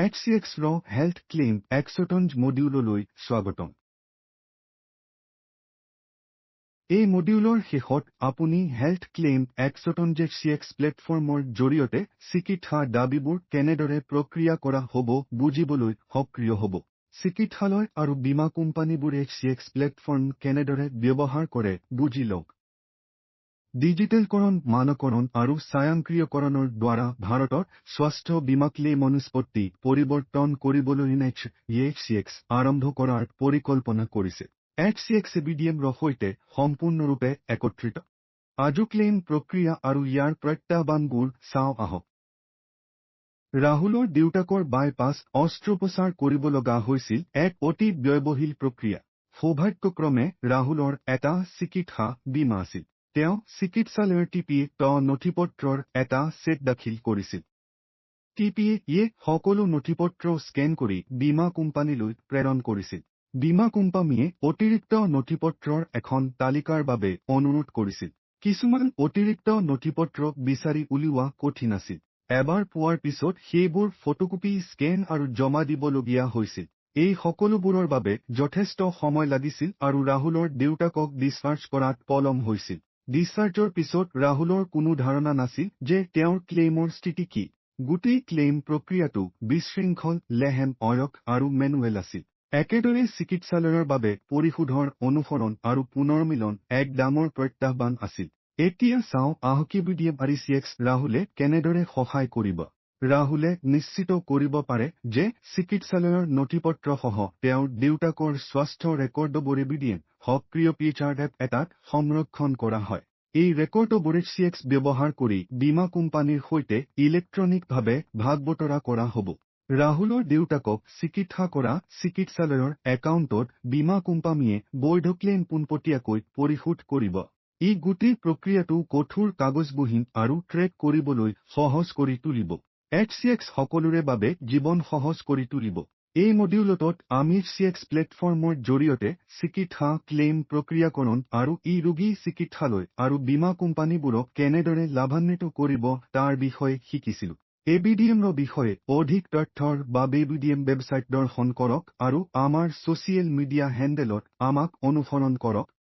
HCXৰ health claim এক্সটঞ্জ মডিউললৈ স্বাগতম। এই মডিউলৰ শেষত আপুনি হেল্থ ক্লেইম এক্সটঞ্জ HCX প্লেটফৰ্মৰ জৰিয়তে চিকিৎসা দাবীবোৰ কেনেদৰে প্ৰক্ৰিয়া কৰা হ'ব বুজিবলৈ সক্ৰিয় হ'ব। চিকিৎসালয় আৰু বীমা কোম্পানীবোৰ HCX প্লেটফৰ্ম কেনেদৰে ব্যৱহাৰ কৰে বুজি লওক। ডিজিটেলকৰণ মানকৰণ আৰু স্বয়ংক্ৰিয়কৰণৰ দ্বাৰা ভাৰতত স্বাস্থ্য বীমা ক্লেইম নিষ্পত্তি পৰিৱৰ্তন কৰিবলৈ নেক্স HCX আৰম্ভ কৰাৰ পৰিকল্পনা কৰিছে। HCX এবিডিএমৰ সৈতে সম্পূৰ্ণৰূপে একত্ৰিত। আজু ক্লেইম প্ৰক্ৰিয়া আৰু ইয়াৰ প্ৰত্যাহ্বানবোৰ চাওঁ আহক। ৰাহুলৰ দেউতাকৰ বাইপাছ অস্ত্ৰোপচাৰ কৰিব লগা হৈছিল এক অতি ব্যয়বহুল প্ৰক্ৰিয়া। সৌভাগ্যক্ৰমে ৰাহুলৰ এটা চিকিৎসা বীমা আছিল। তেওঁ চিকিৎসালয়ৰ ট নথিপত্ৰৰ এটা ছেট দাখিল কৰিছিল। টিপিএ ইয়ে সকলো নথিপত্ৰ স্কেন কৰি বীমা কোম্পানীলৈ প্ৰেৰণ কৰিছিল। বীমা কোম্পানীয়ে অতিৰিক্ত নথিপত্ৰৰ এখন তালিকাৰ বাবে অনুৰোধ কৰিছিল। কিছুমান অতিৰিক্ত নথিপত্ৰ বিচাৰি উলিওৱা কঠিন আছিল। এবাৰ পোৱাৰ পিছত সেইবোৰ ফটোকপি স্কেন আৰু জমা দিবলগীয়া হৈছিল। এই সকলোবোৰৰ বাবে যথেষ্ট সময় লাগিছিল আৰু ৰাহুলৰ দেউতাকক ডিছচাৰ্জ কৰাত পলম হৈছিল। ডিছচাৰ্জৰ পিছত ৰাহুলৰ কোনো ধাৰণা নাছিল যে তেওঁৰ ক্লেইমৰ স্থিতি কি। গোটেই ক্লেইম প্ৰক্ৰিয়াটো বিশৃংখল লেহেম অয়ক আৰু মেনুৱেল আছিল। একেদৰে চিকিৎসালয়ৰ বাবে পৰিশোধৰ অনুসৰণ আৰু পুনৰ্মিলন এক ডাঙৰ প্ৰত্যাহ্বান আছিল। এতিয়া চাওঁ আহকিবিডিএম আৰু চিএক্স ৰাহুলে কেনেদৰে সহায় কৰিব। ৰাহুলে নিশ্চিত কৰিব পাৰে যে চিকিৎসালয়ৰ নথিপত্ৰসহ তেওঁৰ দেউতাকৰ স্বাস্থ্য ৰেকৰ্ডবোৰ এবিডিএম সক্ৰিয় পিএইচআৰ এপ এটাত সংৰক্ষণ কৰা হয়। এই ৰেকৰ্ডবোৰ চিএক্স ব্যৱহাৰ কৰি বীমা কোম্পানীৰ সৈতে ইলেক্ট্ৰনিকভাৱে ভাগ বতৰা কৰা হ'ব। ৰাহুলৰ দেউতাকক চিকিৎসা কৰা চিকিৎসালয়ৰ একাউণ্টত বীমা কোম্পানীয়ে বৈধ ক্লেইম পোনপটীয়াকৈ পৰিশোধ কৰিব। ই গোটেই প্ৰক্ৰিয়াটো কঠোৰ কাগজবিহীন আৰু ট্ৰেক কৰিবলৈ সহজ কৰি তুলিব। HCX সকলোৰে বাবে জীৱন সহজ কৰি তুলিব। এই মডিউলটোত আমি HCX প্লেটফৰ্মৰ জৰিয়তে চিকিৎসা ক্লেইম প্ৰক্ৰিয়াকৰণ আৰু ই ৰোগী চিকিৎসালয় আৰু বীমা কোম্পানীবোৰক কেনেদৰে লাভান্বিত কৰিব তাৰ বিষয়ে শিকিছিলো। এবিডিএমৰ বিষয়ে অধিক তথ্যৰ বাবে এবিডিএম ৱেবছাইট দৰ্শন কৰক আৰু আমাৰ ছচিয়েল মিডিয়া হেণ্ডেলত আমাক অনুসৰণ কৰক।